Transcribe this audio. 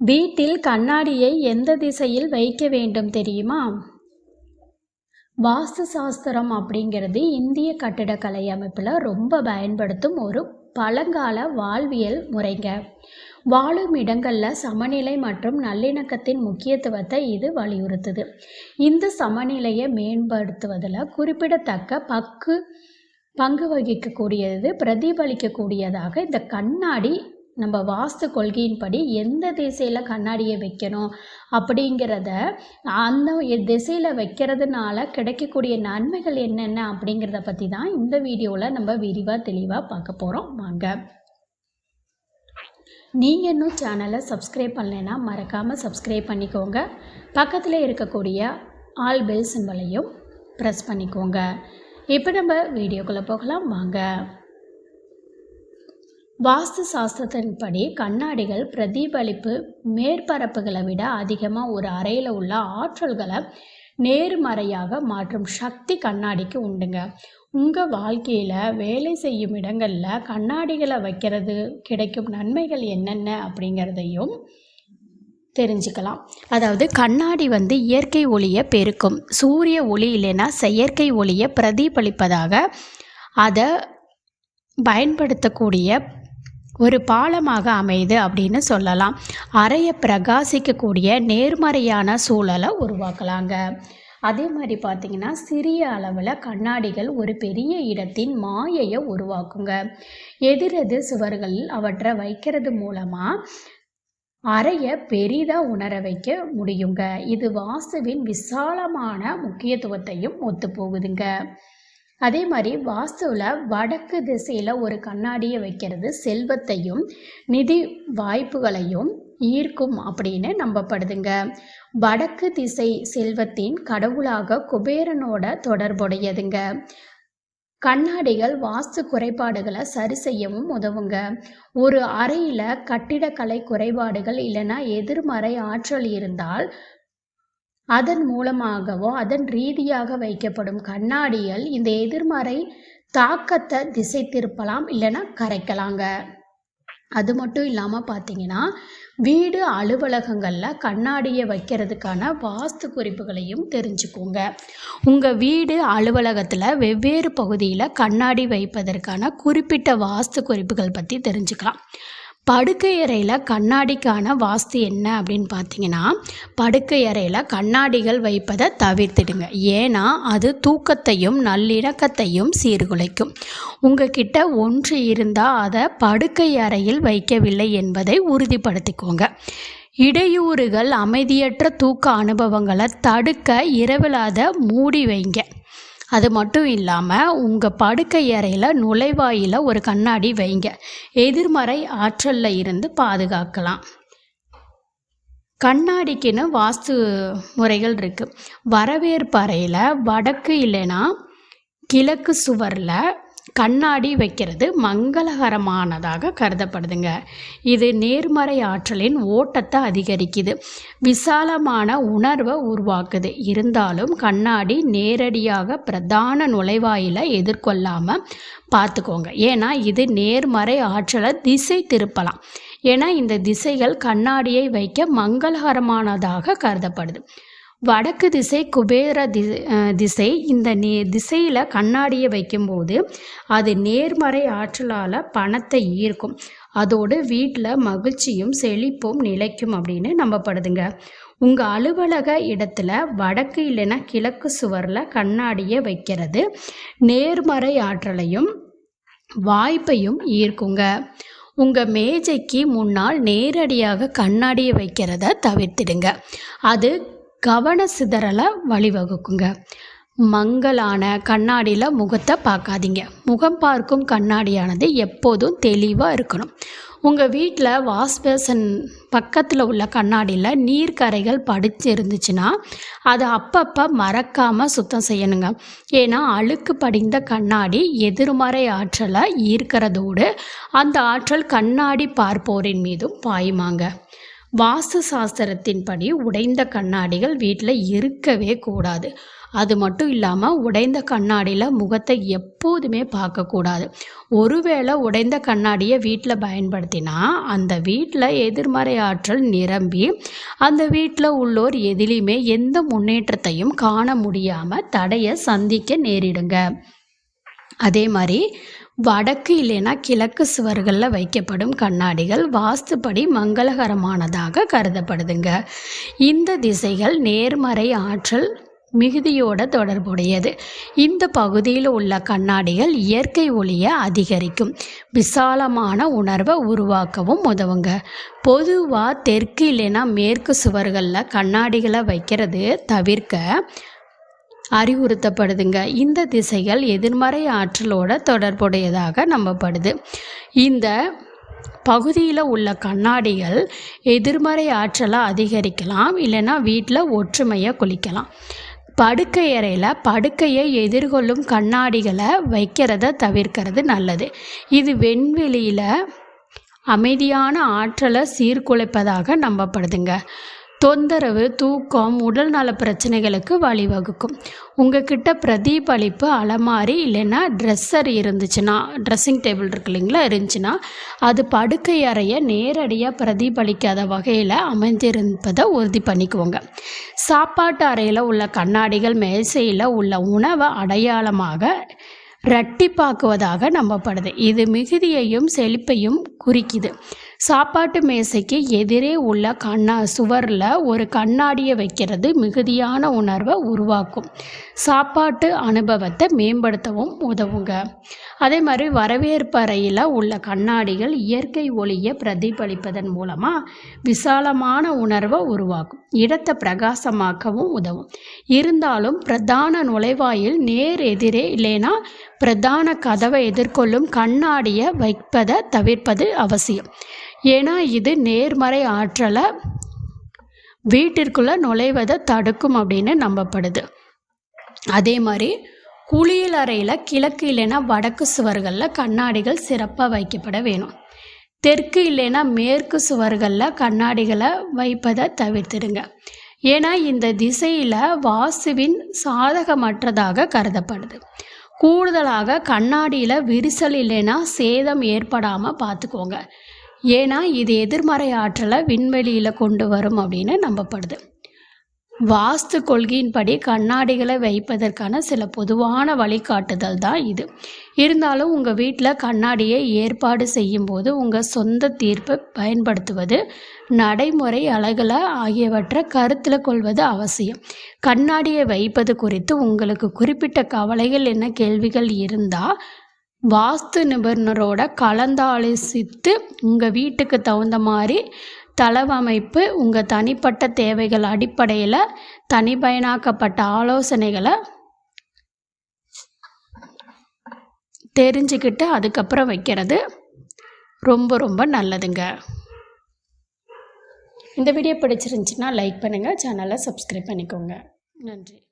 வீட்டில் கண்ணாடியை எந்த திசையில் வைக்க வேண்டும் தெரியுமா? வாஸ்து சாஸ்திரம் அப்படிங்கிறது இந்திய கட்டிடக்கலை அமைப்பில் ரொம்ப பயன்படுத்தும் ஒரு பழங்கால வாழ்வியல் முறைங்க. வாழும் இடங்களில் சமநிலை மற்றும் நல்லிணக்கத்தின் முக்கியத்துவத்தை இது வலியுறுத்துது. இந்த சமநிலையை மேம்படுத்துவதில் குறிப்பிடத்தக்க பக்கு பங்கு வகிக்கக்கூடியது பிரதிபலிக்கக்கூடியதாக இந்த கண்ணாடி நம்ம வாஸ்து கொள்கையின்படி எந்த திசையில் கண்ணாடியை வைக்கணும் அப்படிங்கிறத அந்த திசையில் வைக்கிறதுனால கிடைக்கக்கூடிய நன்மைகள் என்னென்ன அப்படிங்கிறத பற்றி தான் இந்த வீடியோவில் நம்ம விரிவாக தெளிவாக பார்க்க போகிறோம் வாங்க. நீங்கள் இன்னும் சேனலை சப்ஸ்கிரைப் பண்ணலைன்னா மறக்காமல் சப்ஸ்கிரைப் பண்ணிக்கோங்க. பக்கத்தில் இருக்கக்கூடிய ஆல் பெல் சிம்பலையும் ப்ரெஸ் பண்ணிக்கோங்க. இப்போ நம்ம வீடியோக்குள்ளே போகலாம். வாங்க. வாஸ்து சாஸ்திரத்தின்படி கண்ணாடிகள் பிரதிபலிப்பு மேற்பரப்புகளை விட அதிகமாக ஒரு அறையில் உள்ள ஆற்றல்களை நேர்மறையாக மாற்றும் சக்தி கண்ணாடிக்கு உண்டுங்க. உங்கள் வாழ்க்கையில் வேலை செய்யும் இடங்களில் கண்ணாடிகளை வைக்கிறது கிடைக்கும் நன்மைகள் என்னென்ன அப்படிங்கிறதையும் தெரிஞ்சுக்கலாம். அதாவது கண்ணாடி வந்து இயற்கை ஒளியை பெருக்கும். சூரிய ஒளி இல்லைன்னா செயற்கை ஒளியை பிரதிபலிப்பதாக அதை பயன்படுத்தக்கூடிய ஒரு பாலமாக அமையுது அப்படின்னு சொல்லலாம். அறையை பிரகாசிக்கக்கூடிய நேர்மறையான சூழலை உருவாக்கலாங்க. அதே மாதிரி பார்த்திங்கன்னா சிறிய அளவில் கண்ணாடிகள் ஒரு பெரிய இடத்தின் மாயையை உருவாக்குங்க. எதிரெது சுவர்களில் அவற்றை வைக்கிறது மூலமாக அறையை பெரிதாக உணர வைக்க முடியுங்க. இது வாஸ்துவின் விசாலமான முக்கியத்துவத்தையும் ஒத்து போகுதுங்க அதே மாதிரி வாஸ்துவில் வடக்கு திசையில் ஒரு கண்ணாடியை வைக்கிறது செல்வத்தையும் நிதி வாய்ப்புகளையும் ஈர்க்கும் அப்படின்னு நம்பப்படுதுங்க. வடக்கு திசை செல்வத்தின் கடவுளாக குபேரனோட தொடர்புடையதுங்க. கண்ணாடிகள் வாஸ்து குறைபாடுகளை சரி செய்யவும் உதவுங்க. ஒரு அறையில் கட்டிடக்கலை குறைபாடுகள் இல்லைன்னா எதிர்மறை ஆற்றல் இருந்தால் அதன் மூலமாகவோ அதன் ரீதியாக வைக்கப்படும் கண்ணாடிகள் இந்த எதிர்மறை தாக்கத்தை திசை திருப்பலாம் இல்லைன்னா கரைக்கலாங்க. அது மட்டும் இல்லாமல் பார்த்தீங்கன்னா வீடு அலுவலகங்களில் கண்ணாடியை வைக்கிறதுக்கான வாஸ்து குறிப்புகளையும் தெரிஞ்சுக்கோங்க. உங்கள் வீடு அலுவலகத்தில் வெவ்வேறு பகுதியில் கண்ணாடி வைப்பதற்கான குறிப்பிட்ட வாஸ்து குறிப்புகள் பற்றி தெரிஞ்சுக்கலாம். படுக்கை அறையில் கண்ணாடிக்கான வாஸ்து என்ன அப்படின்னு பார்த்தீங்கன்னா படுக்கை அறையில் கண்ணாடிகள் வைப்பதை தவிர்த்துடுங்க. ஏன்னா அது தூக்கத்தையும் நல்லிணக்கத்தையும் சீர்குலைக்கும். உங்ககிட்ட ஒன்று இருந்தால் அதை படுக்கை அறையில் வைக்கவில்லை என்பதை உறுதிப்படுத்திக்கோங்க. இடையூறுகள் அமைதியற்ற தூக்க அனுபவங்களை தடுக்க இரவில் அதை மூடி வைங்க. அது மட்டும் இல்லாமல் உங்கள் படுக்கை அறையில் நுழைவாயில் ஒரு கண்ணாடி வைங்க. எதிர்மறை ஆற்றலில் இருந்து பாதுகாக்கலாம். கண்ணாடிக்குன்னு வாஸ்து முறைகள் இருக்குது வரவேற்பு அறையில் வடக்கு இல்லைன்னா கிழக்கு சுவரில் கண்ணாடி வைக்கிறது மங்களகரமானதாக கருதப்படுதுங்க. இது நேர்மறை ஆற்றலின் ஓட்டத்தை அதிகரிக்குது. விசாலமான உணர்வை உருவாக்குது. இருந்தாலும் கண்ணாடி நேரடியாக பிரதான நுழைவாயில எதிர்கொள்ளாமல் பார்த்துக்கோங்க. ஏன்னா இது நேர்மறை ஆற்றலை திசை திருப்பலாம். ஏன்னா இந்த திசைகள் கண்ணாடியை வைக்க மங்களகரமானதாக கருதப்படுது. வடக்கு திசை குபேர தி திசை இந்த நே திசையில் கண்ணாடியை வைக்கும்போது அது நேர்மறை ஆற்றலால் பணத்தை ஈர்க்கும். அதோடு வீட்டில் மகிழ்ச்சியும் செழிப்பும் நிலைக்கும் அப்படின்னு நம்பப்படுதுங்க. உங்கள் அலுவலக இடத்துல வடக்கு இல்லைன்னா கிழக்கு சுவரில் கண்ணாடியை வைக்கிறது நேர்மறை ஆற்றலையும் வாய்ப்பையும் ஈர்க்குங்க. உங்கள் மேஜைக்கு முன்னால் நேரடியாக கண்ணாடியை வைக்கிறத தவிர்த்திடுங்க. அது கவன சிதறலை வழிவகுக்குங்க. மங்கலான கண்ணாடியில் முகத்தை பார்க்காதீங்க. முகம் பார்க்கும் கண்ணாடியானது எப்போதும் தெளிவாக இருக்கணும். உங்கள் வீட்டில் வாஷ் பேசன் பக்கத்தில் உள்ள கண்ணாடியில் நீர்க்கரைகள் படித்து இருந்துச்சுன்னா அதை அப்பப்போ மறக்காமல் சுத்தம் செய்யணுங்க. ஏன்னா அழுக்கு படிந்த கண்ணாடி எதிர்மறை ஆற்றலை ஈர்க்கிறதோடு அந்த ஆற்றல் கண்ணாடி பார்ப்போரின் மீதும் பாயுமாங்க. வாஸ்து சாஸ்திரத்தின்படி உடைந்த கண்ணாடிகள் வீட்டில் இருக்கவே கூடாது. அது மட்டும் இல்லாமல் உடைந்த கண்ணாடியில் முகத்தை எப்போதுமே பார்க்கக்கூடாது ஒருவேளை உடைந்த கண்ணாடியை வீட்டில் பயன்படுத்தினா அந்த வீட்டில் எதிர்மறை ஆற்றல் நிரம்பி அந்த வீட்டில் உள்ளோர் எதிலையுமே எந்த முன்னேற்றத்தையும் காண முடியாமல் தடையை சந்திக்க நேரிடுங்க. அதே மாதிரி வடக்கு இல்லைன்னா கிழக்கு சுவர்களில் வைக்கப்படும் கண்ணாடிகள் வாஸ்துப்படி மங்களகரமானதாக கருதப்படுதுங்க. இந்த திசைகள் நேர்மறை ஆற்றல் மிகுதியோட தொடர்புடையது. இந்த பகுதியில் உள்ள கண்ணாடிகள் இயற்கை ஒளியை அதிகரிக்கும். விசாலமான உணர்வை உருவாக்கவும் உதவுங்க. பொதுவாக தெற்கு இல்லைன்னா மேற்கு சுவர்களில் கண்ணாடிகளை வைக்கிறது தவிர்க்க அறிவுறுத்தப்படுதுங்க. இந்த திசைகள் எதிர்மறை ஆற்றலோட தொடர்புடையதாக நம்பப்படுது. இந்த பகுதியில் உள்ள கண்ணாடிகள் எதிர்மறை ஆற்றலை அதிகரிக்கலாம் இல்லைன்னா வீட்டில் ஒற்றுமையை குளிக்கலாம். படுக்கை அறையில் படுக்கையை எதிர்கொள்ளும் கண்ணாடிகளை வைக்கிறத தவிர்க்கிறது நல்லது. இது வெண்வெளியில் அமைதியான ஆற்றலை சீர்குலைப்பதாக நம்பப்படுதுங்க. தொந்தரவு தூக்கம் உடல் நல பிரச்சனைகளுக்கு வழிவகுக்கும். உங்ககிட்ட பிரதிபலிப்பு அலமாரி இல்லைன்னா ட்ரெஸ்ஸர் இருந்துச்சுன்னா ட்ரெஸ்ஸிங் டேபிள் இருக்கு இல்லைங்களா இருந்துச்சுன்னா அது படுக்கை அறையை நேரடியாக பிரதிபலிக்காத வகையில் அமைந்திருப்பதை உறுதி பண்ணிக்குவோங்க சாப்பாட்டு அறையில் உள்ள கண்ணாடிகள் மேசையில் உள்ள உணவை அடையாளமாக இரட்டிப்பாக்குவதாக நம்பப்படுது. இது மிகுதியையும் செழிப்பையும் குறிக்குது. சாப்பாட்டு மேசைக்கு எதிரே உள்ள கண்ணா சுவரில் ஒரு கண்ணாடியை வைக்கிறது மிகுதியான உணர்வை உருவாக்கும். சாப்பாட்டு அனுபவத்தை மேம்படுத்தவும் உதவுங்க. அதே மாதிரி வரவேற்பு அறையில் உள்ள கண்ணாடிகள் இயற்கை ஒளியை பிரதிபலிப்பதன் மூலமாக விசாலமான உணர்வை உருவாக்கும். இடத்தை பிரகாசமாக்கவும் உதவும். இருந்தாலும் பிரதான நுழைவாயில் நேர் எதிரே இல்லைன்னா பிரதான கதவை எதிர்கொள்ளும் கண்ணாடியை வைப்பதை தவிர்ப்பது அவசியம். ஏன்னா இது நேர்மறை ஆற்றலை வீட்டிற்குள்ளே நுழைவதை தடுக்கும் அப்படின்னு நம்பப்படுது. அதே மாதிரி குளியல் அறையில் கிழக்கு இல்லைன்னா வடக்கு சுவர்களில் கண்ணாடிகள் சிறப்பாக வைக்கப்பட வேணும். தெற்கு இல்லைன்னா மேற்கு சுவர்களில் கண்ணாடிகளை வைப்பதை தவிர்த்துடுங்க. ஏன்னா இந்த திசையில் வாசுவின் சாதகமற்றதாக கருதப்படுது. கூடுதலாக கண்ணாடியில் விரிசல் இல்லைன்னா சேதம் ஏற்படாமல் பார்த்துக்கோங்க. ஏன்னா இது எதிர்மறை ஆற்றலை விண்வெளியில் கொண்டு வரும் அப்படின்னு நம்பப்படுது. வாஸ்து கொள்கையின்படி கண்ணாடிகளை வைப்பதற்கான சில பொதுவான வழிகாட்டுதல் தான் இது. இருந்தாலும் உங்கள் வீட்டில் கண்ணாடியை ஏற்பாடு செய்யும்போது உங்கள் சொந்த தீர்ப்பை பயன்படுத்துவது நடைமுறை அழகலை ஆகியவற்றை கருத்தில் கொள்வது அவசியம். கண்ணாடியை வைப்பது குறித்து உங்களுக்கு குறிப்பிட்ட கவலைகள் என்ன கேள்விகள் இருந்தால் வாஸ்து நிபுணரோட கலந்தாலோசித்து உங்கள் வீட்டுக்கு தகுந்த மாதிரி தளவமைப்பு உங்கள் தனிப்பட்ட தேவைகள் அடிப்படையில் தனிப்பயனாக்கப்பட்ட ஆலோசனைகளை தெரிஞ்சுக்கிட்டு அதுக்கப்புறம் வைக்கிறது ரொம்ப ரொம்ப நல்லதுங்க. இந்த வீடியோ பிடிச்சிருந்துச்சின்னா லைக் பண்ணுங்கள் சேனலை சப்ஸ்கிரைப் பண்ணிக்கோங்க. நன்றி.